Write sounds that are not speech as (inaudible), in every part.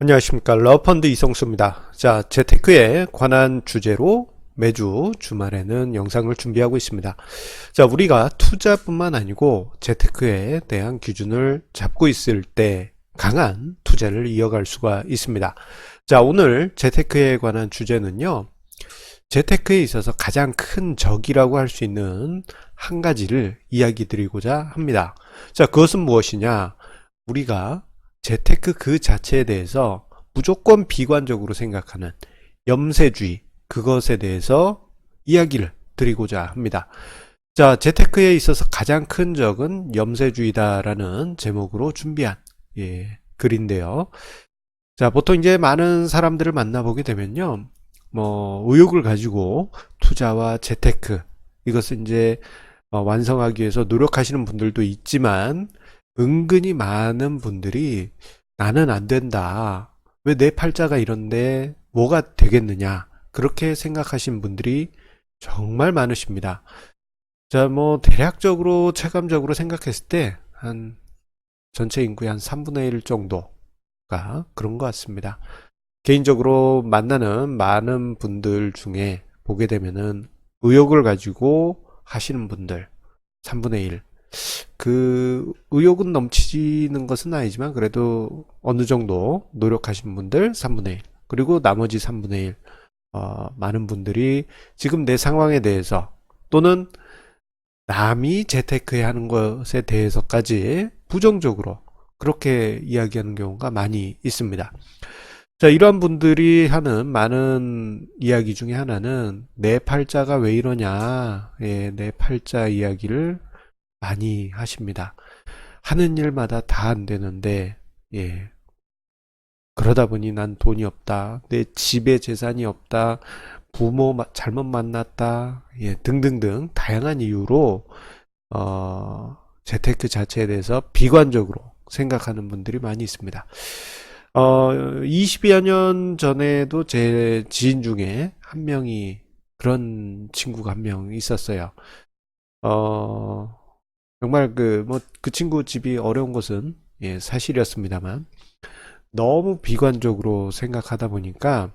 안녕하십니까. 러펀드 이성수입니다. 자, 재테크에 관한 주제로 매주 주말에는 영상을 준비하고 있습니다. 자, 우리가 투자뿐만 아니고 재테크에 대한 기준을 잡고 있을 때 강한 투자를 이어갈 수가 있습니다. 자, 오늘 재테크에 관한 주제는요. 재테크에 있어서 가장 큰 적이라고 할 수 있는 한 가지를 이야기 드리고자 합니다. 자, 그것은 무엇이냐? 우리가 재테크 그 자체에 대해서 무조건 비관적으로 생각하는 염세주의, 그것에 대해서 이야기를 드리고자 합니다. 자, 재테크에 있어서 가장 큰 적은 염세주의다라는 제목으로 준비한, 예, 글인데요. 자, 보통 이제 많은 사람들을 만나보게 되면요. 뭐, 의욕을 가지고 투자와 재테크, 이것을 이제 어, 완성하기 위해서 노력하시는 분들도 있지만, 은근히 많은 분들이 나는 안 된다. 왜 내 팔자가 이런데 뭐가 되겠느냐. 그렇게 생각하신 분들이 정말 많으십니다. 자, 뭐, 대략적으로, 체감적으로 생각했을 때, 한, 전체 인구의 한 3분의 1 정도가 그런 것 같습니다. 개인적으로 만나는 많은 분들 중에 보게 되면은 의욕을 가지고 하시는 분들, 3분의 1. 그 의욕은 넘치는 것은 아니지만 그래도 어느 정도 노력하신 분들 3분의 1 그리고 나머지 3분의 1 어, 많은 분들이 지금 내 상황에 대해서 또는 남이 재테크에 하는 것에 대해서까지 부정적으로 그렇게 이야기하는 경우가 많이 있습니다. 자, 이러한 분들이 하는 많은 이야기 중에 하나는 내 팔자가 왜 이러냐, 예, 내 팔자 이야기를 많이 하십니다. 하는 일마다 다 안 되는데, 예. 그러다 보니 난 돈이 없다. 내 집에 재산이 없다. 부모 마- 잘못 만났다. 예, 등등등 다양한 이유로 어, 재테크 자체에 대해서 비관적으로 생각하는 분들이 많이 있습니다. 어, 20여 년 전에도 제 지인 중에 한 명이 그런 친구가 한 명 있었어요. 어, 정말 그, 뭐, 그 친구 집이 어려운 것은, 예, 사실이었습니다만, 너무 비관적으로 생각하다 보니까,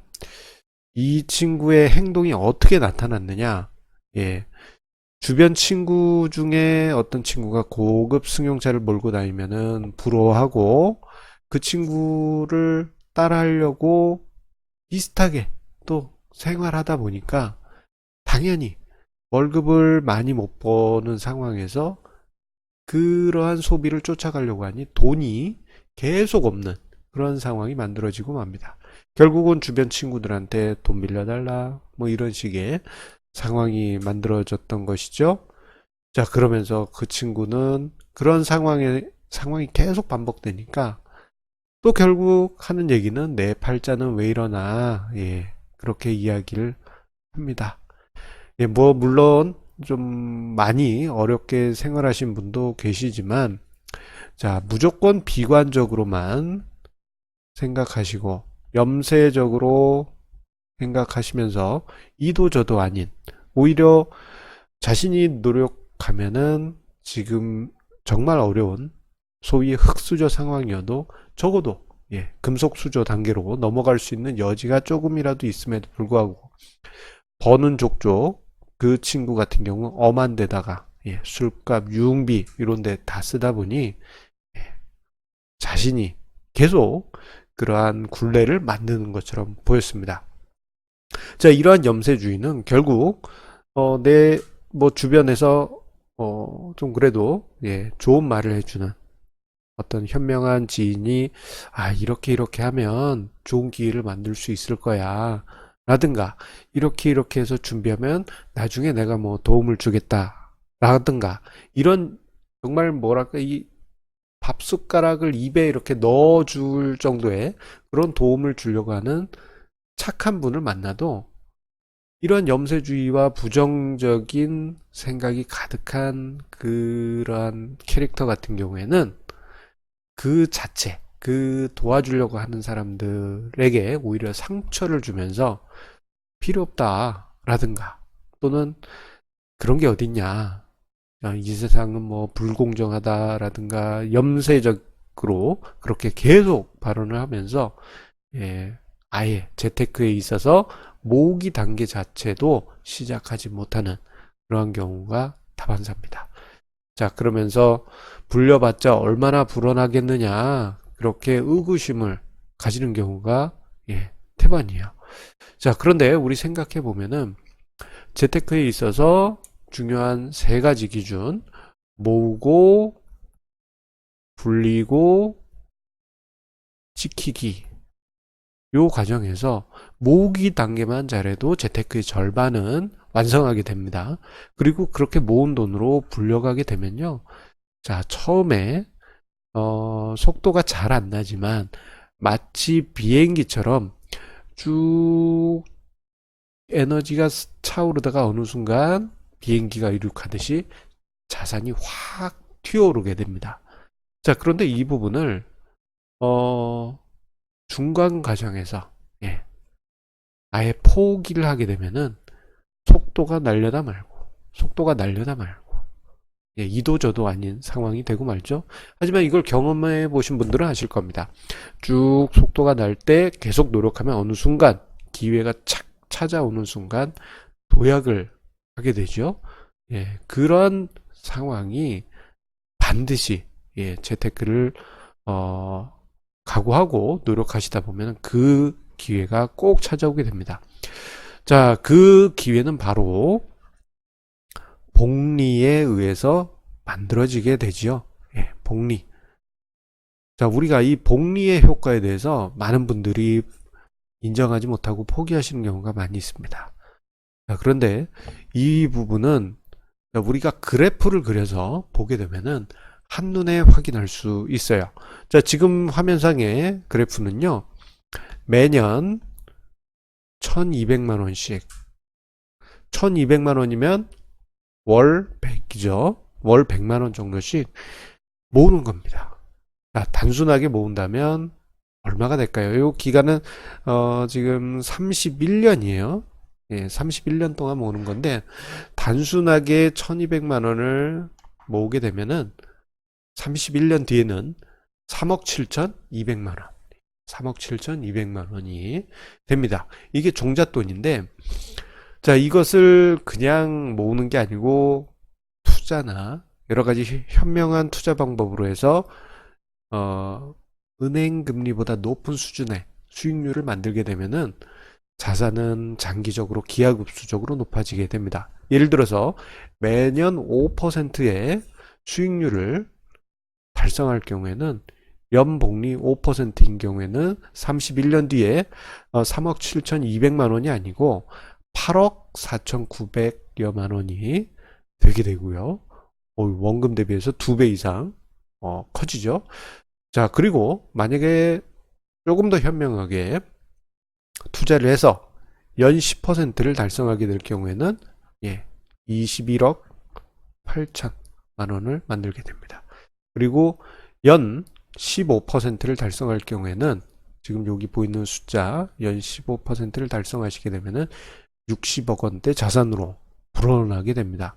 이 친구의 행동이 어떻게 나타났느냐, 예, 주변 친구 중에 어떤 친구가 고급 승용차를 몰고 다니면은 부러워하고, 그 친구를 따라하려고 비슷하게 또 생활하다 보니까, 당연히 월급을 많이 못 버는 상황에서 그러한 소비를 쫓아가려고 하니 돈이 계속 없는 그런 상황이 만들어지고 맙니다. 결국은 주변 친구들한테 돈 빌려달라, 뭐 이런 식의 상황이 만들어졌던 것이죠. 자, 그러면서 그 친구는 그런 상황에, 상황이 계속 반복되니까 또 결국 하는 얘기는 내 팔자는 왜 이러나, 예, 그렇게 이야기를 합니다. 예, 뭐, 물론 좀 많이 어렵게 생활하신 분도 계시지만, 자, 무조건 비관적으로만 생각하시고, 염세적으로 생각하시면서, 이도 저도 아닌, 오히려 자신이 노력하면은 지금 정말 어려운 소위 흑수저 상황이어도 적어도 예, 금속 수저 단계로 넘어갈 수 있는 여지가 조금이라도 있음에도 불구하고 버는 족족 그 친구 같은 경우 엄한 데다가 예, 술값, 유흥비 이런 데 다 쓰다 보니 예, 자신이 계속 그러한 굴레를 만드는 것처럼 보였습니다. 자, 이러한 염세주의는 결국 어, 내 뭐 주변에서 어, 좀 그래도 예, 좋은 말을 해주는 어떤 현명한 지인이 아, 이렇게 이렇게 하면 좋은 기회를 만들 수 있을 거야. 라든가 이렇게 이렇게 해서 준비하면 나중에 내가 뭐 도움을 주겠다. 라든가 이런 정말 뭐랄까 이 밥숟가락을 입에 이렇게 넣어줄 정도의 그런 도움을 주려고 하는 착한 분을 만나도 이런 염세주의와 부정적인 생각이 가득한 그러한 캐릭터 같은 경우에는 그 자체, 그 도와주려고 하는 사람들에게 오히려 상처를 주면서 필요 없다라든가 또는 그런 게 어딨냐. 아, 이 세상은 뭐 불공정하다라든가 염세적으로 그렇게 계속 발언을 하면서 예, 아예 재테크에 있어서 모으기 단계 자체도 시작하지 못하는 그러한 경우가 다반사입니다. 자, 그러면서 불려봤자 얼마나 불어나겠느냐 그렇게 의구심을 가지는 경우가 예, 태반이에요. 자, 그런데 우리 생각해 보면은 재테크에 있어서 중요한 세 가지 기준 모으고 불리고 지키기 요 과정에서 모으기 단계만 잘해도 재테크의 절반은 완성하게 됩니다. 그리고 그렇게 모은 돈으로 불려가게 되면요. 자, 처음에 어, 속도가 잘 안 나지만 마치 비행기처럼 쭉 에너지가 차오르다가 어느 순간 비행기가 이륙하듯이 자산이 확 튀어오르게 됩니다. 자, 그런데 이 부분을 어, 중간 과정에서 예, 아예 포기를 하게 되면은 속도가 날려다 말고 속도가 날려다 말고 예, 이도저도 아닌 상황이 되고 말죠. 하지만 이걸 경험해 보신 분들은 아실 겁니다. 쭉 속도가 날 때 계속 노력하면 어느 순간 기회가 착 찾아오는 순간 도약을 하게 되죠. 예, 그런 상황이 반드시 예, 재테크를 어, 각오하고 노력하시다 보면 그 기회가 꼭 찾아오게 됩니다. 자, 그 기회는 바로 복리에 의해서 만들어지게 되지요. 예, 복리. 자, 우리가 이 복리의 효과에 대해서 많은 분들이 인정하지 못하고 포기하시는 경우가 많이 있습니다. 자, 그런데 이 부분은 우리가 그래프를 그려서 보게 되면은 한눈에 확인할 수 있어요. 자, 지금 화면상의 그래프는요. 매년 1200만 원씩 1200만 원이면 월 100이죠. 월 100만 원 정도씩 모으는 겁니다. 자, 단순하게 모은다면 얼마가 될까요? 이 기간은 어, 지금 31년이에요. 예, 31년 동안 모으는 건데 단순하게 1200만 원을 모으게 되면은 31년 뒤에는 3억 7,200만 원. 3억 7,200만 원이 됩니다. 이게 종잣돈인데 자, 이것을 그냥 모으는 게 아니고 투자나 여러 가지 현명한 투자 방법으로 해서 어, 은행 금리보다 높은 수준의 수익률을 만들게 되면은 자산은 장기적으로 기하급수적으로 높아지게 됩니다. 예를 들어서 매년 5%의 수익률을 달성할 경우에는 연복리 5%인 경우에는 31년 뒤에 3억 어, 7,200만 원이 아니고 8억 4,900여만 원이 되게 되고요. 어, 원금 대비해서 두 배 이상 어, 커지죠. 자, 그리고 만약에 조금 더 현명하게 투자를 해서 연 10%를 달성하게 될 경우에는 예, 21억 8천만 원을 만들게 됩니다. 그리고 연 15%를 달성할 경우에는 지금 여기 보이는 숫자 연 15%를 달성하시게 되면은 60억 원대 자산으로 불어나게 됩니다.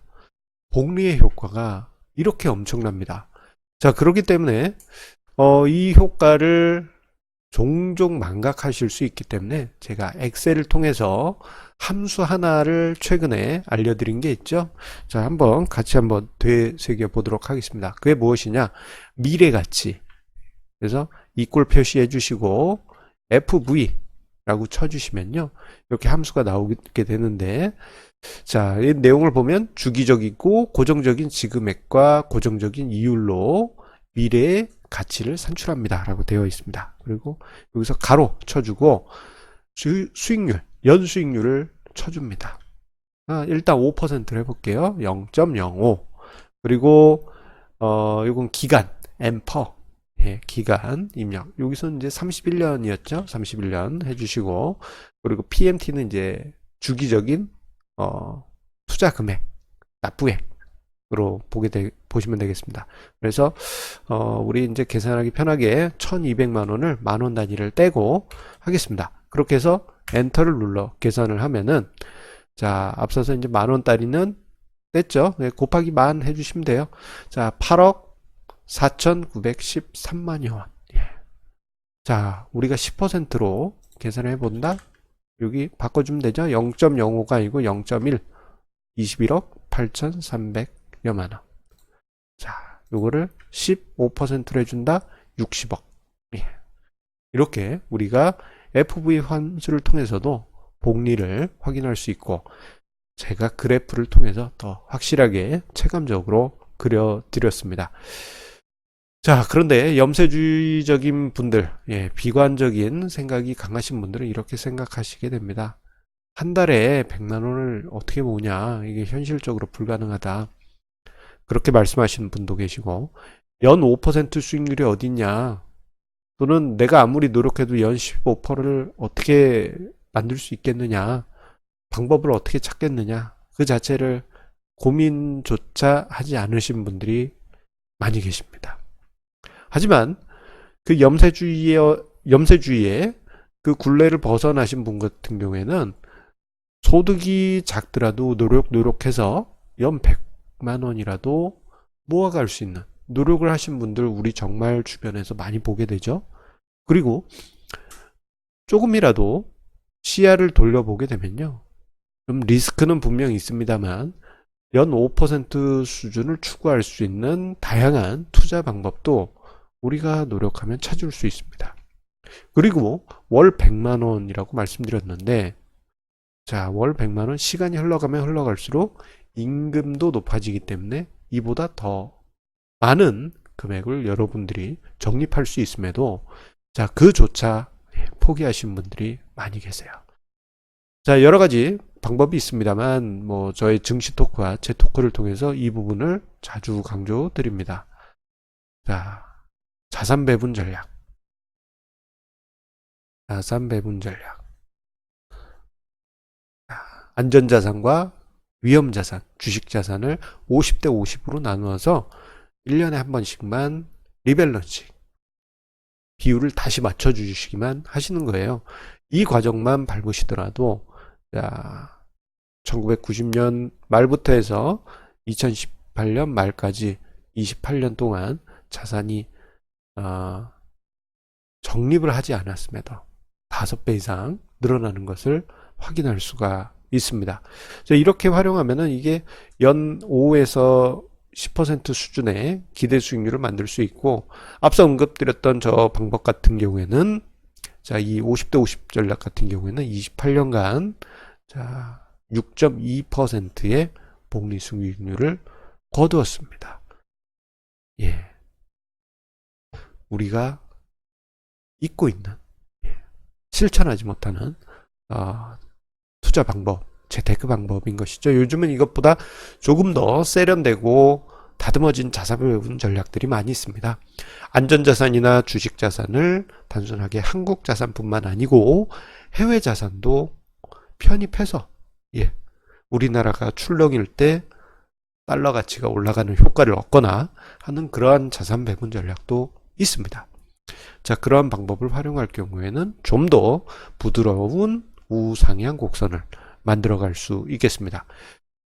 복리의 효과가 이렇게 엄청납니다. 자, 그렇기 때문에 어, 이 효과를 종종 망각하실 수 있기 때문에 제가 엑셀을 통해서 함수 하나를 최근에 알려드린 게 있죠. 자, 한번 같이 한번 되새겨 보도록 하겠습니다. 그게 무엇이냐? 미래 가치. 그래서 이꼴 표시해 주시고 FV 라고 쳐주시면요. 이렇게 함수가 나오게 되는데 자, 이 내용을 보면 주기적이고 고정적인 지금액과 고정적인 이율로 미래의 가치를 산출합니다. 라고 되어 있습니다. 그리고 여기서 가로 쳐주고 수, 수익률, 연수익률을 쳐줍니다. 아, 일단 5%를 해볼게요. 0.05 그리고 어, 이건 기간, 엠퍼 예, 기간 입력. 여기서는 이제 31년이었죠. 31년 해주시고 그리고 PMT는 이제 주기적인 어, 투자 금액, 납부액으로 보게 되, 보시면 되겠습니다. 그래서 어, 우리 이제 계산하기 편하게 1,200만 원을 만 원 단위를 떼고 하겠습니다. 그렇게 해서 엔터를 눌러 계산을 하면은 자 앞서서 이제 만 원짜리는 뗐죠. 네, 곱하기 만 해주시면 돼요. 자 8억 4,913만여 원. 예. 자, 우리가 10%로 계산해 본다. 여기 바꿔주면 되죠. 0.05가 아니고 0.1. 21억 8,300여만 원. 자, 요거를 15%로 해준다. 60억. 예. 이렇게 우리가 FV 환수를 통해서도 복리를 확인할 수 있고 제가 그래프를 통해서 더 확실하게 체감적으로 그려드렸습니다. 자, 그런데 염세주의적인 분들, 예, 비관적인 생각이 강하신 분들은 이렇게 생각하시게 됩니다. 한 달에 100만 원을 어떻게 모으냐? 이게 현실적으로 불가능하다. 그렇게 말씀하시는 분도 계시고, 연 5% 수익률이 어딨냐? 또는 내가 아무리 노력해도 연 15%를 어떻게 만들 수 있겠느냐? 방법을 어떻게 찾겠느냐? 그 자체를 고민조차 하지 않으신 분들이 많이 계십니다. 하지만 그 염세주의의 염세주의의 그 굴레를 벗어나신 분 같은 경우에는 소득이 작더라도 노력 노력해서 연 100만 원이라도 모아갈 수 있는 노력을 하신 분들 우리 정말 주변에서 많이 보게 되죠. 그리고 조금이라도 시야를 돌려보게 되면요. 좀 리스크는 분명히 있습니다만 연 5% 수준을 추구할 수 있는 다양한 투자 방법도 우리가 노력하면 찾을 수 있습니다. 그리고 월 100만 원이라고 말씀드렸는데 자, 월 100만 원 시간이 흘러가면 흘러갈수록 임금도 높아지기 때문에 이보다 더 많은 금액을 여러분들이 적립할 수 있음에도 자, 그조차 포기하신 분들이 많이 계세요. 자, 여러 가지 방법이 있습니다만 뭐 저의 증시 토크와 제 토크를 통해서 이 부분을 자주 강조 드립니다. 자, 자산 배분 전략. 자산 배분 전략. 안전 자산과 위험 자산, 주식 자산을 50대 50으로 나누어서 1년에 한 번씩만 리밸런싱, 비율을 다시 맞춰 주시기만 하시는 거예요. 이 과정만 밟으시더라도, 자, 1990년 말부터 해서 2018년 말까지 28년 동안 자산이 어, 적립을 하지 않았음에도 5배 이상 늘어나는 것을 확인할 수가 있습니다. 이렇게 활용하면은 이게 연 5에서 10% 수준의 기대 수익률을 만들 수 있고 앞서 언급드렸던 저 방법 같은 경우에는 자, 이 50대 50 전략 같은 경우에는 28년간 자, 6.2%의 복리 수익률을 거두었습니다. 예. 우리가 잊고 있는 예. 실천하지 못하는 어, 투자 방법, 재테크 방법인 것이죠. 요즘은 이것보다 조금 더 세련되고 다듬어진 자산 배분 전략들이 많이 있습니다. 안전자산이나 주식자산을 단순하게 한국 자산뿐만 아니고 해외 자산도 편입해서 예, 우리나라가 출렁일 때 달러 가치가 올라가는 효과를 얻거나 하는 그러한 자산 배분 전략도 있습니다. 자, 그러한 방법을 활용할 경우에는 좀 더 부드러운 우상향 곡선을 만들어 갈 수 있겠습니다.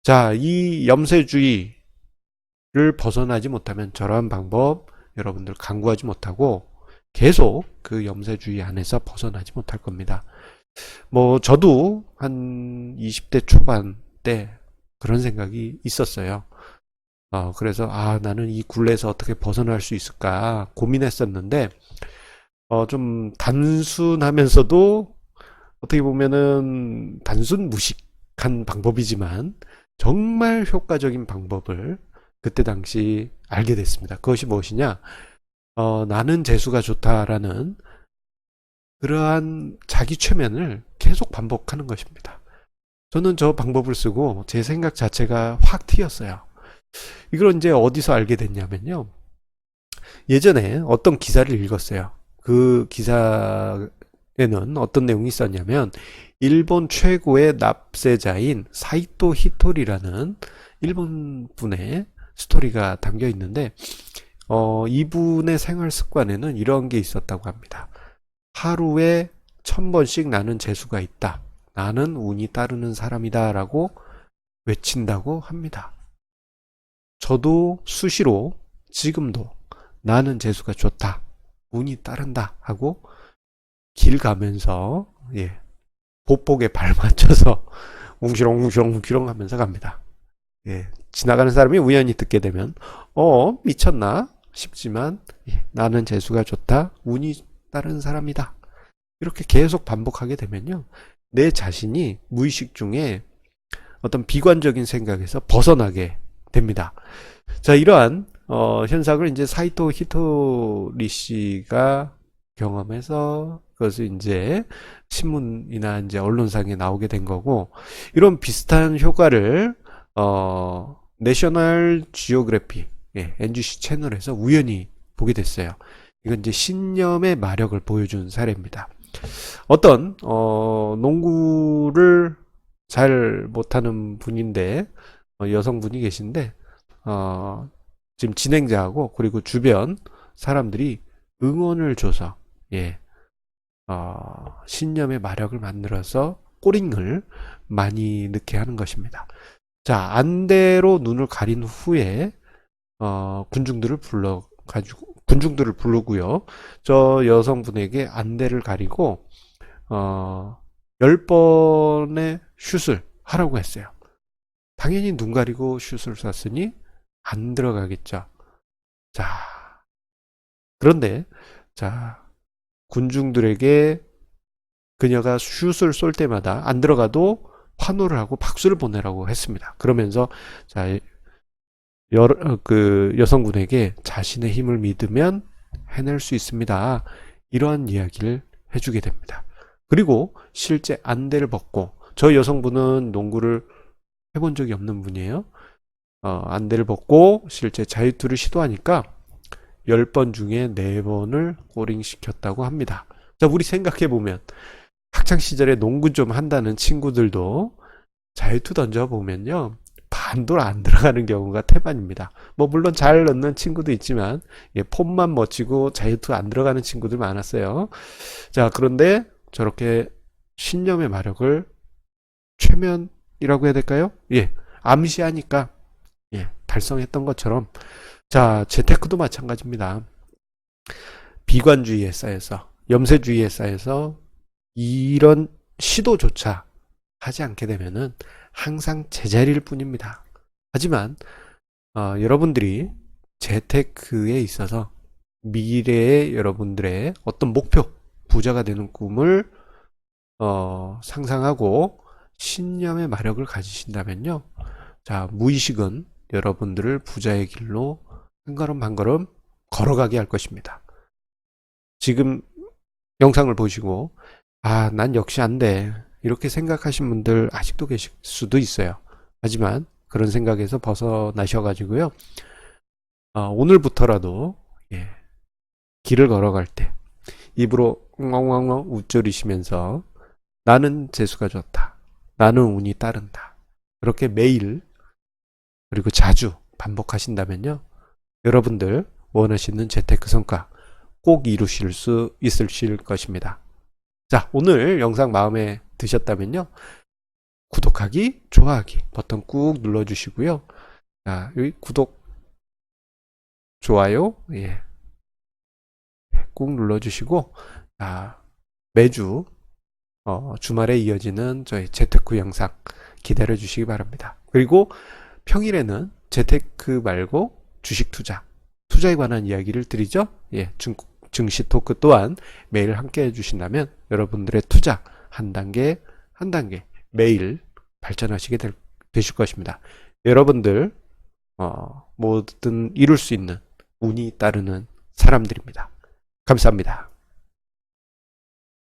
자, 이 염세주의를 벗어나지 못하면 저러한 방법 여러분들 강구하지 못하고 계속 그 염세주의 안에서 벗어나지 못할 겁니다. 뭐, 저도 한 20대 초반 때 그런 생각이 있었어요. 어, 그래서, 아, 나는 이 굴레에서 어떻게 벗어날 수 있을까 고민했었는데, 어, 좀 단순하면서도 어떻게 보면은 단순 무식한 방법이지만 정말 효과적인 방법을 그때 당시 알게 됐습니다. 그것이 무엇이냐? 어, 나는 재수가 좋다라는 그러한 자기 최면을 계속 반복하는 것입니다. 저는 저 방법을 쓰고 제 생각 자체가 확 튀었어요. 이걸 이제 어디서 알게 됐냐면요. 예전에 어떤 기사를 읽었어요. 그 기사에는 어떤 내용이 있었냐면 일본 최고의 납세자인 사이토 히토리라는 일본 분의 스토리가 담겨 있는데 어, 이분의 생활 습관에는 이런 게 있었다고 합니다. 하루에 천 번씩 나는 재수가 있다. 나는 운이 따르는 사람이다. 라고 외친다고 합니다. 저도 수시로 지금도 나는 재수가 좋다. 운이 따른다. 하고 길 가면서 예, 보폭에 발 맞춰서 (laughs) 웅시렁 웅시렁 웅시렁 하면서 갑니다. 예, 지나가는 사람이 우연히 듣게 되면 어 미쳤나 싶지만 예, 나는 재수가 좋다 운이 따른 사람이다 이렇게 계속 반복하게 되면요 내 자신이 무의식 중에 어떤 비관적인 생각에서 벗어나게 됩니다. 자 이러한 어, 현상을 이제 사이토 히토리 씨가 경험해서 그것을 이제 신문이나 이제 언론상에 나오게 된 거고 이런 비슷한 효과를 어, 내셔널 지오그래피 예, NGC 채널에서 우연히 보게 됐어요. 이건 이제 신념의 마력을 보여준 사례입니다. 어떤 어, 농구를 잘 못하는 분인데 어, 여성분이 계신데 어, 지금 진행자하고 그리고 주변 사람들이 응원을 줘서 예, 어, 신념의 마력을 만들어서 꼬링을 많이 넣게 하는 것입니다. 자, 안대로 눈을 가린 후에 어, 군중들을 불러 가지고 군중들을 부르고요. 저 여성분에게 안대를 가리고 어, 10번의 슛을 하라고 했어요. 당연히 눈 가리고 슛을 쐈으니 안 들어가겠죠. 자, 그런데 자, 군중들에게 그녀가 슛을 쏠 때마다 안 들어가도 환호를 하고 박수를 보내라고 했습니다. 그러면서 자, 여, 어, 그 여성분에게 자신의 힘을 믿으면 해낼 수 있습니다. 이러한 이야기를 해주게 됩니다. 그리고 실제 안대를 벗고 저 여성분은 농구를 해본 적이 없는 분이에요. 어, 안대를 벗고 실제 자유투를 시도하니까 10번 중에 4번을 꼬링 시켰다고 합니다. 자, 우리 생각해 보면 학창 시절에 농구 좀 한다는 친구들도 자유투 던져 보면요. 반도 안 들어가는 경우가 태반입니다. 뭐 물론 잘 넣는 친구도 있지만 예, 폼만 멋지고 자유투 안 들어가는 친구들 많았어요. 자, 그런데 저렇게 신념의 마력을 최면 이라고 해야 될까요? 예, 암시하니까 예, 달성했던 것처럼 자, 재테크도 마찬가지입니다. 비관주의에 쌓여서 염세주의에 쌓여서 이런 시도조차 하지 않게 되면은 항상 제자리일 뿐입니다. 하지만 어, 여러분들이 재테크에 있어서 미래의 여러분들의 어떤 목표, 부자가 되는 꿈을 어, 상상하고 신념의 마력을 가지신다면요. 자, 무의식은 여러분들을 부자의 길로 한 걸음 한 걸음 걸어가게 할 것입니다. 지금 영상을 보시고 아, 난 역시 안 돼. 이렇게 생각하신 분들 아직도 계실 수도 있어요. 하지만 그런 생각에서 벗어나셔가지고요. 어, 오늘부터라도 예, 길을 걸어갈 때 입으로 엉엉엉 웃조리시면서 나는 재수가 좋다. 나는 운이 따른다. 그렇게 매일 그리고 자주 반복하신다면요. 여러분들 원하시는 재테크 성과 꼭 이루실 수 있으실 것입니다. 자, 오늘 영상 마음에 드셨다면요. 구독하기, 좋아하기 버튼 꾹 눌러주시고요. 자, 여기 구독, 좋아요, 예. 꾹 눌러주시고, 자, 매주, 어, 주말에 이어지는 저희 재테크 영상 기다려 주시기 바랍니다. 그리고 평일에는 재테크 말고 주식 투자, 투자에 관한 이야기를 드리죠. 예, 증, 증시 토크 또한 매일 함께 해주신다면 여러분들의 투자 한 단계 한 단계 매일 발전하시게 될, 되실 것입니다. 여러분들 어, 뭐든 이룰 수 있는 운이 따르는 사람들입니다. 감사합니다.